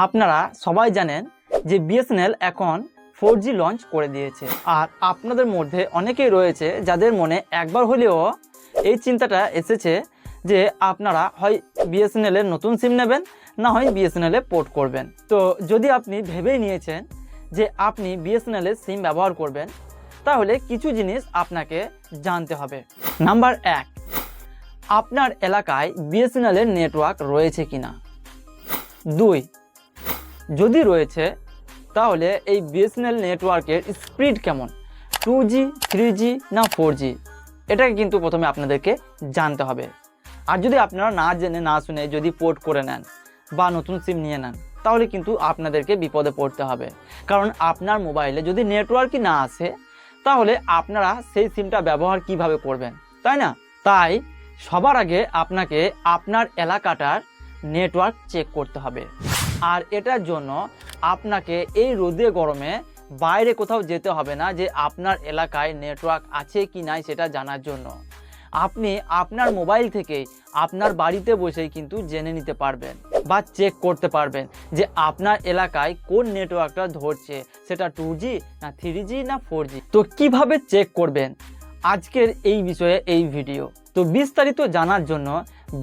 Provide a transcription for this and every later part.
আপনারা সবাই জানেন যে বিএসএনএল এখন ফোর জি লঞ্চ করে দিয়েছে। আর আপনাদের মধ্যে অনেকেই রয়েছে যাদের মনে একবার হলেও এই চিন্তাটা এসেছে যে আপনারা হয় বিএসএনএল এর নতুন সিম নেবেন, না হয় বিএসএনএল পোর্ট করবেন। তো যদি আপনি ভেবেই নিয়েছেন যে আপনি বিএসএনএল এর সিম ব্যবহার করবেন, তাহলে কিছু জিনিস আপনাকে জানতে হবে। নাম্বার এক, আপনার এলাকায় বিএসএনএল এর নেটওয়ার্ক রয়েছে কিনা? দুই যদি রয়েছে, তাহলে এই বিএসএনএল নেটওয়ার্কের স্পিড কেমন? টু জি থ্রি জি না ফোর জি এটাকে কিন্তু প্রথমে আপনাদেরকে জানতে হবে। আর যদি আপনারা না জেনে, না শুনে যদি পোর্ট করে নেন বা নতুন সিম নিয়ে নেন, তাহলে কিন্তু আপনাদেরকে বিপদে পড়তে হবে। কারণ আপনার মোবাইলে যদি নেটওয়ার্কই না আসে, তাহলে আপনারা সেই সিমটা ব্যবহার কীভাবে করবেন? তাই না? তাই সবার আগে আপনাকে আপনার এলাকাটার নেটওয়ার্ক চেক করতে হবে। আর এটার জন্য আপনাকে এই রোদে গরমে বাইরে কোথাও যেতে হবে না যে আপনার এলাকায় নেটওয়ার্ক আছে কি নাই সেটা জানার জন্য। আপনি আপনার মোবাইল থেকে আপনার বাড়িতে বসেই কিন্তু জেনে নিতে পারবেন বা চেক করতে পারবেন যে আপনার এলাকায় কোন নেটওয়ার্কটা ধরছে, সেটা টু না থ্রি না ফোর তো কীভাবে চেক করবেন? আজকের এই বিষয়ে এই ভিডিও তো বিস্তারিত জানার জন্য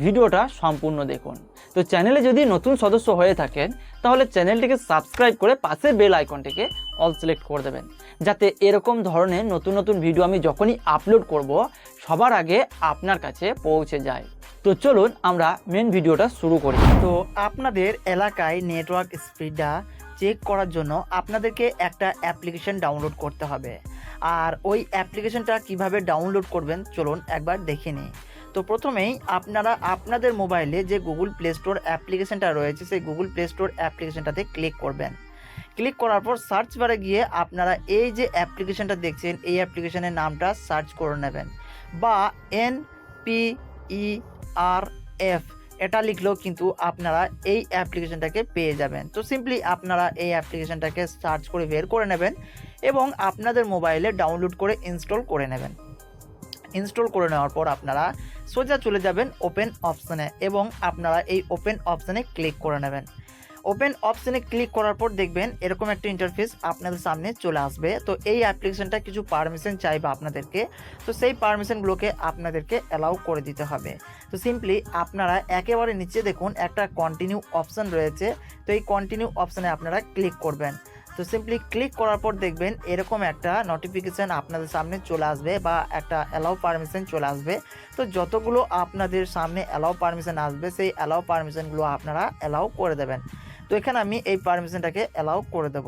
ভিডিওটা সম্পূর্ণ দেখুন। তো চ্যানেলে যদি নতুন সদস্য হয়ে থাকেন, তাহলে চ্যানেলটিকে সাবস্ক্রাইব করে পাশে বেল আইকনটিকে অল সিলেক্ট করে দেবেন। যাতে এরকম ধরনের নতুন নতুন ভিডিও আমি যখনই আপলোড করব, সবার আগে আপনার কাছে পৌঁছে যায়। তো চলুন আমরা মেন ভিডিওটা শুরু করি। তো আপনাদের এলাকায় নেটওয়ার্ক স্পিডটা চেক করার জন্য আপনাদেরকে একটা অ্যাপ্লিকেশন ডাউনলোড করতে হবে। আর ওই অ্যাপ্লিকেশনটা কীভাবে ডাউনলোড করবেন, চলুন একবার দেখে নিই। তো প্রথমেই আপনারা, আপনাদের মোবাইলে যে গুগল প্লে স্টোর অ্যাপ্লিকেশনটা রয়েছে, সেই গুগল প্লে স্টোর অ্যাপ্লিকেশনটাতে ক্লিক করবেন। ক্লিক করার পর সার্চ বারে গিয়ে আপনারা এই যে অ্যাপ্লিকেশনটা দেখছেন, এই অ্যাপ্লিকেশনের নামটা সার্চ করে নেবেন। বা N P E R F এটা লিখলেও কিন্তু আপনারা এই অ্যাপ্লিকেশনটাকে পেয়ে যাবেন। তো সিম্পলি আপনারা এই অ্যাপ্লিকেশনটাকে সার্চ করে বের করে নেবেন এবং আপনাদের মোবাইলে ডাউনলোড করে ইনস্টল করে নেবেন। ইনস্টল করে নেওয়ার পর আপনারা সোজা চলে যাবেন ওপেন অপশানে এবং আপনারা এই ওপেন অপশানে ক্লিক করে নেবেন। ওপেন অপশানে ক্লিক করার পর দেখবেন এরকম একটা ইন্টারফেস আপনাদের সামনে চলে আসবে। তো এই অ্যাপ্লিকেশনটা কিছু পারমিশন চাইবে আপনাদেরকে। তো সেই পারমিশনগুলোকে আপনাদেরকে অ্যালাউ করে দিতে হবে। তো সিম্পলি আপনারা একেবারে নিচে দেখুন একটা কন্টিনিউ অপশান রয়েছে। তো এই কন্টিনিউ অপশানে আপনারা ক্লিক করবেন। তো সিম্পলি ক্লিক করার পর দেখবেন এরকম একটা নোটিফিকেশান আপনাদের সামনে চলে আসবে বা একটা অ্যালাউ পারমিশন চলে আসবে। তো যতগুলো আপনাদের সামনে অ্যালাউ পারমিশন আসবে, সেই অ্যালাউ পারমিশনগুলো আপনারা অ্যালাউ করে দেবেন। তো এখানে আমি এই পারমিশনটাকে অ্যালাউ করে দেব।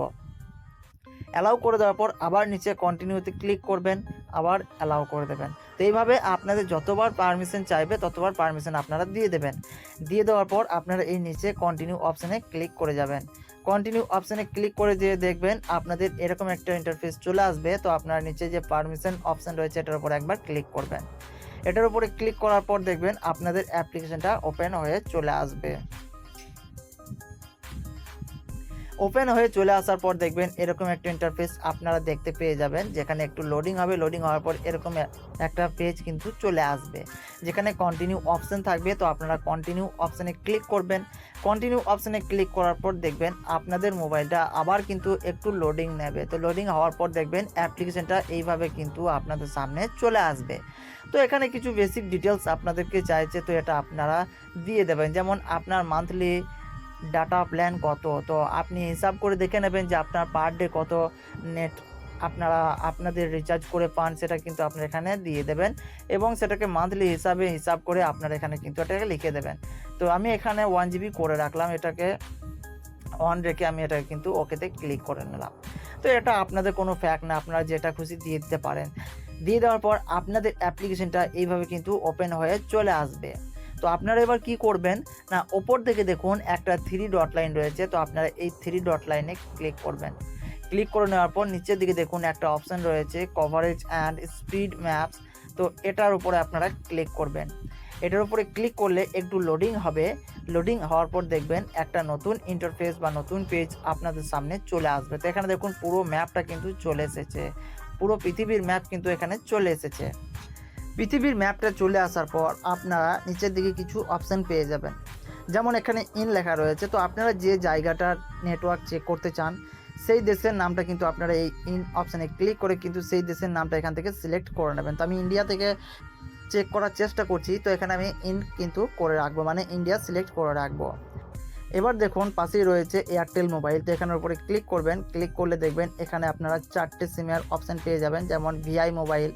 অ্যালাউ করে দেওয়ার পর আবার নিচে কন্টিনিউতে ক্লিক করবেন, আবার অ্যালাউ করে দেবেন। তো এইভাবে আপনাদের যতবার পারমিশন চাইবে, ততবার পারমিশন আপনারা দিয়ে দেবেন। দিয়ে দেওয়ার পর আপনারা এই নিচে কন্টিনিউ অপশানে ক্লিক করে যাবেন। কন্টিনিউ অপশানে ক্লিক করে দিয়ে দেখবেন আপনাদের এরকম একটা ইন্টারফেস চলে আসবে। তো আপনার নিচে যে পারমিশন অপশান রয়েছে, এটার উপর একবার ক্লিক করবেন। এটার উপরে ক্লিক করার পর দেখবেন আপনাদের অ্যাপ্লিকেশনটা ওপেন হয়ে চলে আসবে। ওপেন হয়ে চলে আসার পর দেখবেন এরকম একটা ইন্টারফেস আপনারা দেখতে পেয়ে যাবেন, যেখানে একটু লোডিং হবে লোডিং হওয়ার পর এরকম একটা পেজ কিন্তু চলে আসবে। যেখানে কন্টিনিউ অপশান থাকবে, তো আপনারা কন্টিনিউ অপশানে ক্লিক করবেন। কন্টিনিউ অপশানে ক্লিক করার পর দেখবেন আপনাদের মোবাইলটা আবার কিন্তু একটু লোডিং নেবে। তো লোডিং হওয়ার পর দেখবেন অ্যাপ্লিকেশনটা এইভাবে কিন্তু আপনাদের সামনে চলে আসবে। তো এখানে কিছু বেসিক ডিটেলস আপনাদেরকে চাইছে, তো এটা আপনারা দিয়ে দেবেন। যেমন আপনার মান্থলি ডাটা প্ল্যান কত? তো আপনি হিসাব করে দেখে নেবেন যে আপনার পার ডে কত নেট আপনারা, আপনাদের রিচার্জ করে পান, সেটা কিন্তু আপনার এখানে দিয়ে দেবেন এবং সেটাকে মান্থলি হিসাবে হিসাব করে আপনারা এখানে কিন্তু এটাকে লিখে দেবেন। তো আমি এখানে ওয়ান জিবি করে রাখলাম, এটাকে অন রেখে আমি এটাকে কিন্তু ওকেতে ক্লিক করে নিলাম। তো এটা আপনাদের কোনো ফ্যাক্ট না, আপনারা যেটা খুশি দিয়ে দিতে পারেন। দিয়ে দেওয়ার পর আপনাদের অ্যাপ্লিকেশনটা এইভাবে কিন্তু ওপেন হয়ে চলে আসবে। তো আপনারা এবার কি করবেন? না, ওপর থেকে দেখুন একটা থ্রি ডট লাইন রয়েছে, তো আপনারা এই থ্রি ডট লাইনে ক্লিক করবেন। ক্লিক করে নেওয়ার পর নিচের দিকে দেখুন একটা অপশান রয়েছে কভারেজ অ্যান্ড স্পিড ম্যাপস তো এটার উপরে আপনারা ক্লিক করবেন। এটার উপরে ক্লিক করলে একটু লোডিং হবে। লোডিং হওয়ার পর দেখবেন একটা নতুন ইন্টারফেস বা নতুন পেজ আপনাদের সামনে চলে আসবে। তো এখানে দেখুন পুরো ম্যাপটা কিন্তু চলে এসেছে। পুরো পৃথিবীর ম্যাপ কিন্তু এখানে চলে এসেছে। পৃথিবীর ম্যাপটা চলে আসার পর আপনারা নিচের দিকে কিছু অপশান পেয়ে যাবেন। যেমন এখানে ইন লেখা রয়েছে, তো আপনারা যে জায়গাটার নেটওয়ার্ক চেক করতে চান, সেই দেশের নামটা কিন্তু আপনারা এই ইন অপশানে ক্লিক করে কিন্তু সেই দেশের নামটা এখান থেকে সিলেক্ট করে নেবেন। তো আমি ইন্ডিয়া থেকে চেক করার চেষ্টা করছি, তো এখানে আমি ইন কিন্তু করে রাখব মানে ইন্ডিয়া সিলেক্ট করে রাখব। এবার দেখুন, পাশেই রয়েছে এয়ারটেল মোবাইল তো এখানের উপরে ক্লিক করবেন ক্লিক করলে দেখবেন এখানে আপনারা চারটে সিমের অপশান পেয়ে যাবেন, যেমন VI mobile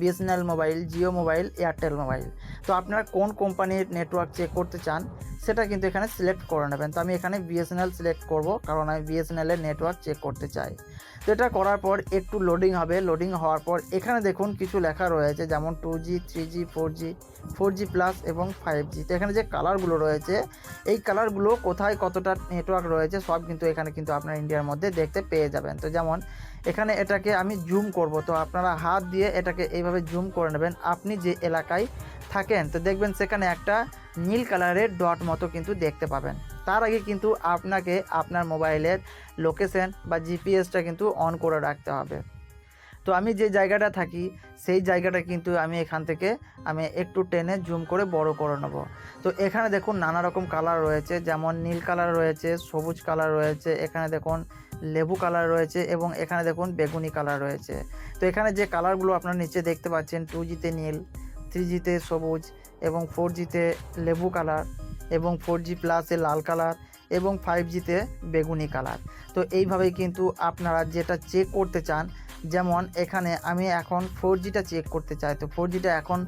BSNL mobile Jio mobile Airtel mobile তো আপনারা কোন কোম্পানির নেটওয়ার্ক চেক করতে চান? সেটা কিন্তু এখানে সিলেক্ট করে নেবেন। তো আমি এখানে বিএসএনএল সিলেক্ট করব, কারণ আমি বিএসএনএল এর নেটওয়ার্ক চেক করতে চাই। তো এটা করার পর একটু লোডিং হবে। লোডিং হওয়ার পর এখানে দেখুন কিছু লেখা রয়েছে, যেমন two G three G four G four G plus এবং ফাইভ জি তো এখানে যে কালারগুলো রয়েছে, এই কালারগুলো কোথায় কতটা নেটওয়ার্ক রয়েছে, সব কিন্তু এখানে কিন্তু আপনার ইন্ডিয়ার মধ্যে দেখতে পেয়ে যাবেন। তো যেমন এখানে এটাকে আমি জুম করব। তো আপনারা হাত দিয়ে এটাকে এইভাবে জুম করে নেবেন। আপনি যে এলাকায় থাকেন, তো দেখবেন সেখানে একটা নীল কালারের ডট মতো কিন্তু দেখতে পাবেন। তার আগে কিন্তু আপনাকে আপনার মোবাইলের লোকেশন বা জিপিএসটা কিন্তু অন করে রাখতে হবে। তো আমি যে জায়গাটা থাকি, সেই জায়গাটা কিন্তু আমি এখান থেকে আমি একটু টেনে জুম করে বড় করে নেব। তো এখানে দেখুন নানা রকম কালার রয়েছে, যেমন নীল কালার রয়েছে, সবুজ কালার রয়েছে, এখানে দেখুন লেবু কালার রয়েছে এবং এখানে দেখুন বেগুনি কালার রয়েছে। তো এখানে যে কালারগুলো আপনারা নিচে দেখতে পাচ্ছেন, টু জিতে নীল, থ্রি জিতে সবুজ এবং ফোর জিতে লেবু কালার এবং ফোর জি প্লাসে লাল কালার এবং ফাইভ জিতে বেগুনি কালার তো এইভাবেই কিন্তু আপনারা যেটা চেক করতে চান যেমন এখানে আমি এখন ফোর জিটা চেক করতে চাই। তো ফোর জিটা এখন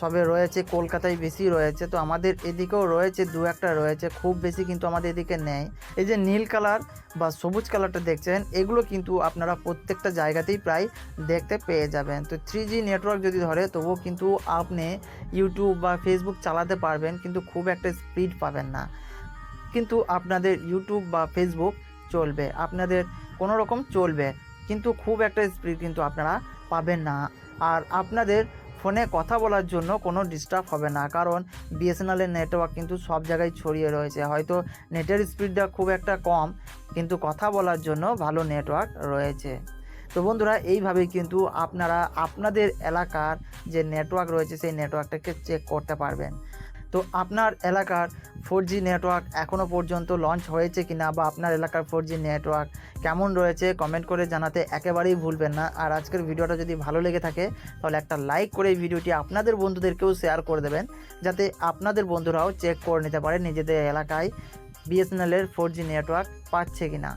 সবে রয়েছে, কলকাতায় বেশি রয়েছে। তো আমাদের এদিকেও রয়েছে, দু একটা রয়েছে, খুব বেশি কিন্তু আমাদের এদিকে নেই। এই যে নীল কালার বা সবুজ কালারটা দেখছেন, এগুলো কিন্তু আপনারা প্রত্যেকটা জায়গাতেই প্রায় দেখতে পেয়ে যাবেন। তো থ্রি জি নেটওয়ার্ক যদি ধরে, তবুও কিন্তু আপনি ইউটিউব বা ফেসবুক চালাতে পারবেন, কিন্তু খুব একটা স্পিড পাবেন না। কিন্তু আপনাদের ইউটিউব বা ফেসবুক চলবে, আপনাদের কোনো রকম চলবে। কিন্তু খুব একটা স্পিড কিন্তু আপনারা পাবেন না। আর আপনাদের ফোনে কথা বলার জন্য কোনো ডিস্টার্ব হবে না, কারণ বিএসএনএলের নেটওয়ার্ক কিন্তু সব জায়গায় ছড়িয়ে রয়েছে। হয়তো নেটের স্পিডটা খুব একটা কম, কিন্তু কথা বলার জন্য ভালো নেটওয়ার্ক রয়েছে। তো বন্ধুরা, এইভাবেই কিন্তু আপনারা, আপনাদের এলাকার যে নেটওয়ার্ক রয়েছে, সেই নেটওয়ার্কটাকে চেক করতে পারবেন। তো আপনার এলাকার ফোর জি নেটওয়ার্ক এখনও পর্যন্ত লঞ্চ হয়েছে কি না বা আপনার এলাকার ফোর জি নেটওয়ার্ক কেমন রয়েছে কমেন্ট করে জানাতে একেবারেই ভুলবেন না। আর আজকের ভিডিওটা যদি ভালো লেগে থাকে, তাহলে একটা লাইক করে এই ভিডিওটি আপনাদের বন্ধুদেরকেও শেয়ার করে দেবেন, যাতে আপনাদের বন্ধুরাও চেক করে নিতে পারে নিজেদের এলাকায় বিএসএনএলের ফোর জি নেটওয়ার্ক পাচ্ছে কি না